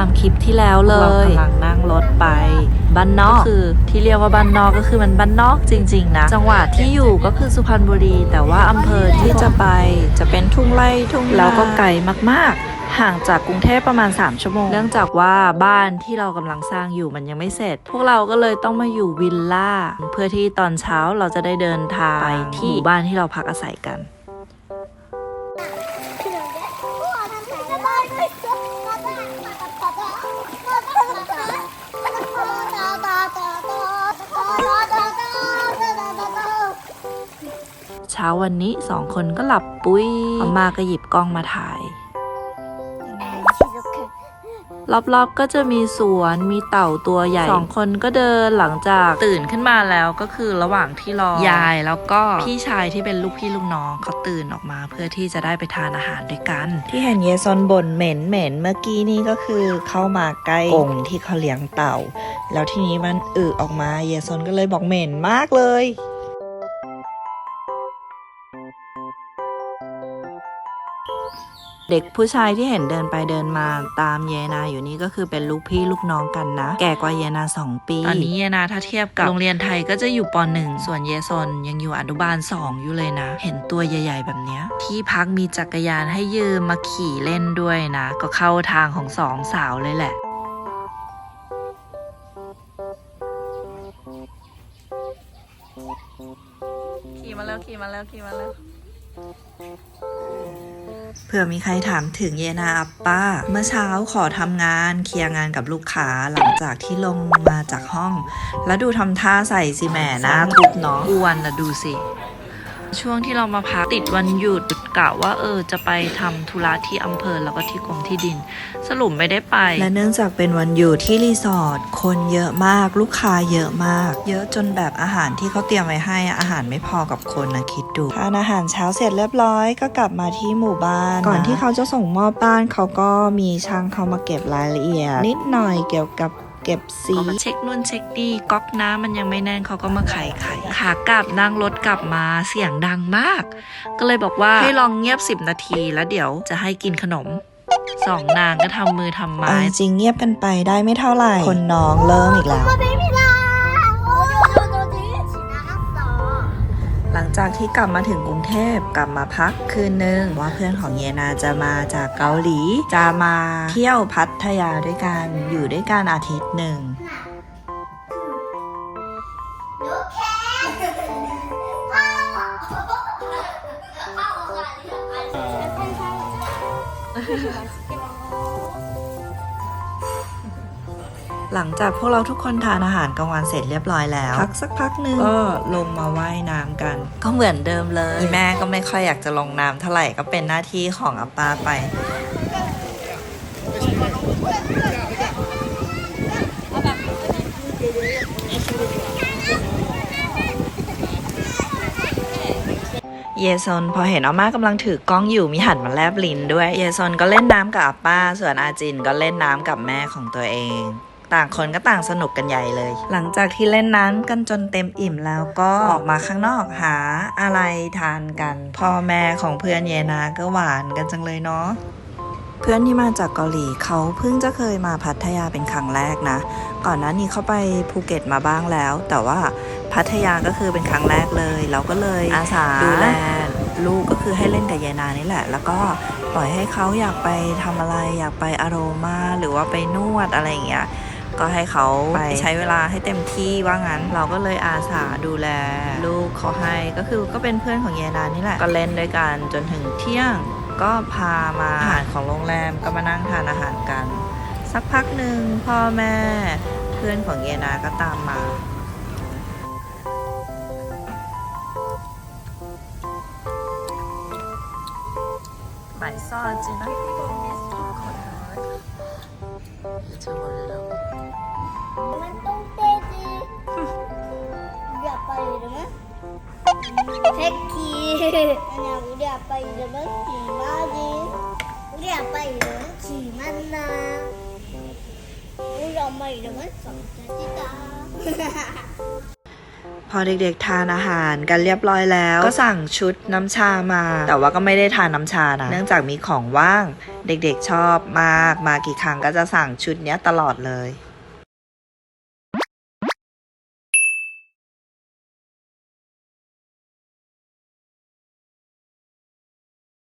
ามคลิปที่แล้วเลยเรากำลังนั่งรถไปบ้านนอกคือที่เรียกว่าบ้านนอกก็คือมันบ้านนอกจริง ๆ นะ จังหวัดที่อยู่ก็คือสุพรรณบุรี แต่ว่าอำเภอที่จะไปจะเป็นทุ่งไร่ทุ่งนาแล้วก็ไกลมากๆห่างจากกรุงเทพประมาณ 3 ชั่วโมง เนื่องจากว่าบ้านที่เรากำลังสร้างอยู่มันยังไม่เสร็จ พวกเราก็เลยต้องมาอยู่วิลล่า เพื่อที่ตอนเช้าเราจะได้เดินทางไปที่หมู่บ้านที่เราพักอาศัยกัน เช้าวันนี้สองคนก็หลับปุ้ยอามาก็หยิบกล้องมาถ่าย รอบๆก็จะมีสวนมีเต่าตัวใหญ่สองคนก็เดินหลังจากตื่นขึ้นมาแล้วก็คือระหว่างที่รอยายแล้วก็พี่ชายที่เป็นลูกพี่ลูกน้องเขาตื่นออกมา เพื่อที่จะได้ไปทานอาหารด้วยกัน ที่เห็นเยซอนบ่นเหม็นเหม็นเมื่อกี้นี่ก็คือเข้ามาใกล้องที่เขาเลี้ยงเต่า แล้วทีนี้มันอึออกมาเยซอนก็เลยบอกเหม็นมากเลย เด็กผู้ชายที่เห็นเดินไปเดินมาตามเยนาอยู่นี่ก็คือเป็นลูกพี่ลูกน้องกันนะ แก่กว่าเยนาสองปี ตอนนี้เยนาถ้าเทียบกับโรงเรียนไทยก็จะอยู่ปหนึ่งส่วนเยซนยังอยู่อนุบาลสองอยู่เลยนะ เห็นตัวใหญ่ ๆ แบบเนี้ย ที่พักมีจักรยานให้ยืมมาขี่เล่นด้วยนะ ก็เข้าทางของสองสาวเลยแหละขี่มาแล้วขี่มาแล้วขี่มาแล้ว เผื่อมีใครถามถึงเยนาอัปป้า เมื่อเช้าขอทำงานเคลียร์งานกับลูกค้าหลังจากที่ลงมาจากห้อง แล้วดูทำท่าใส่สิแหม่หน้าทุบเนาะอ้วนนะดูสิ ช่วงที่เรามาพักติดวันหยุดกะว่าเออจะไปทำธุระที่อำเภอแล้วก็ที่กรมที่ดิน สรุปไม่ได้ไป และเนื่องจากเป็นวันหยุดที่รีสอร์ทคนเยอะมากลูกค้าเยอะมาก เยอะจนแบบอาหารที่เขาเตรียมไว้ให้อะอาหารไม่พอกับคนนะคิดดูทานอาหารเช้าเสร็จเรียบร้อยก็กลับมาที่หมู่บ้าน ก่อนที่เขาจะส่งมอบบ้านเขาก็มีช่างเขามาเก็บรายละเอียด นิดหน่อยเกี่ยวกับ เก็บสีเช็คนู่นเช็คนี่ก๊อกน้ำมันยังไม่แน่นเขาก็มาไขไขขากลับนั่งรถกลับมาเสียงดังมาก ก็เลยบอกว่าให้ลองเงียบ 10 นาทีแล้วเดี๋ยวจะให้กินขนมสองนางก็ทำมือทำไม้จริงเงียบกันไปได้ไม่เท่าไหร่คนน้องเริ่มอีกแล้ว จากที่กลับมาถึงกรุงเทพกลับมาพักคืนนึงว่าเพื่อนของเยนาจะมาจากเกาหลี จะมาเที่ยวพัทยาด้วยกันอยู่ด้วยกันอาทิตย์หนึ่ง หลังจากพวกเราทุกคนทานอาหารกลางวันเสร็จเรียบร้อยแล้วพักสักพักหนึ่งก็ลงมาว่ายน้ำกัน ก็เหมือนเดิมเลย แม่ก็ไม่ค่อยอยากจะลงน้ำเท่าไหร่ก็เป็นหน้าที่ของอาป้าไปเยซอนพอเห็นอาม่ากำลังถือกล้องอยู่มีหันมาแลบลิ้นด้วย เยซอนก็เล่นน้ำกับอาป้า ส่วนอาจินก็เล่นน้ำกับแม่ของตัวเอง ต่างคนก็ต่างสนุกกันใหญ่เลย หลังจากที่เล่นน้ำกันจนเต็มอิ่มแล้วก็ออกมาข้างนอกหาอะไรทานกัน พ่อแม่ของเพื่อนเยนาก็หวานกันจังเลยเนาะเพื่อนที่มาจากเกาหลีเขาเพิ่งจะเคยมาพัทยาเป็นครั้งแรกนะ ก่อนหน้านี้เขาไปภูเก็ตมาบ้างแล้ว แต่ว่าพัทยาก็คือเป็นครั้งแรกเลย เราก็เลยอาสาดูแลลูกก็คือให้เล่นกับยายนานี่แหละ แล้วก็ปล่อยให้เขาอยากไปทำอะไรอยากไปอารมาหรือว่าไปนวดอะไรอย่างเงี้ย ก็ให้เขาไปใช้เวลาให้เต็มที่ว่างั้น เราก็เลยอาสาดูแล ลูกเขาให้ก็คือก็เป็นเพื่อนของยายนานี่แหละ ก็เล่นด้วยกันจนถึงเที่ยง ก็พามาอาหารของโรงแรมก็มานั่งทานอาหารกัน สักพักหนึ่งพ่อแม่ เพื่อนของเยนาก็ตามมาหมายซ่อน คีอันนี้อย่าไปเลยมั้ยขี่ม้าจีอย่าไปเลยมั้ยขี่มันนะอย่าไปเลยมั้ยสองจิตาพอเด็กๆทานอาหารกันเรียบร้อยแล้ว ก็สั่งชุดน้ำชามา แต่ว่าก็ไม่ได้ทานน้ำชานะ เนื่องจากมีของว่าง เด็กๆชอบมาก มากี่ครั้งก็จะสั่งชุดเนี้ยตลอดเลย